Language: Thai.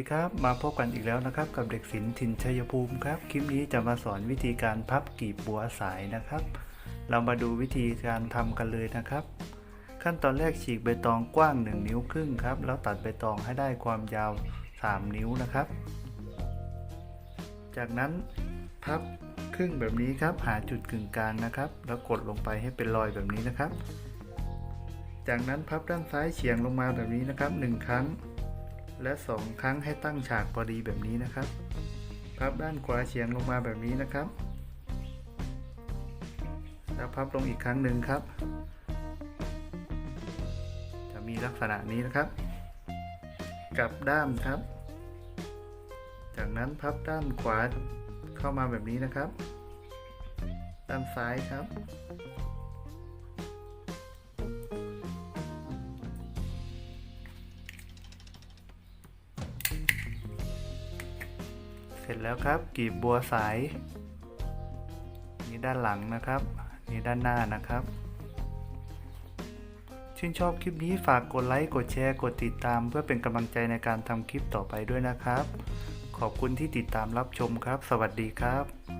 ดีครับ มาพบกันอีกแล้วนะครับ กับเด็กศิลป์ถิ่นชัยภูมิครับ คลิปนี้จะมาสอนวิธีการพับกีบบัวสายนะครับ เรามาดูวิธีการทำกันเลยนะครับ ขั้นตอนแรกฉีกใบตองกว้าง 1 นิ้วครึ่งครับ แล้วตัดใบตองให้ได้ความยาว 3 นิ้วนะครับ จากนั้นพับครึ่งแบบนี้ครับ หาจุดกึ่งกลางนะครับ แล้วกดลงไปให้เป็นรอยแบบนี้นะครับ จากนั้นพับด้านซ้ายเฉียงลงมาแบบนี้นะครับหนึ่งครั้ง และสองครั้งให้ตั้งฉากพอดีแบบนี้นะครับ พับด้านขวาเฉียงลงมาแบบนี้นะครับ แล้วพับลงอีกครั้งหนึ่งครับ จะมีลักษณะนี้นะครับ กลับด้านครับ จากนั้นพับด้านขวาเข้ามาแบบนี้นะครับ ด้านซ้ายครับ ร็จแล้วครับกีบบัวสายนี่ด้านหลังนะครับนี่ด้านหน้านะครับชื่นชอบคลิปนี้ฝากกดไลค์กดแชร์กดติดตาม เพื่อเป็นกำลังใจในการทำคลิปต่อไปด้วยนะครับ ขอบคุณที่ติดตามรับชมครับ สวัสดีครับ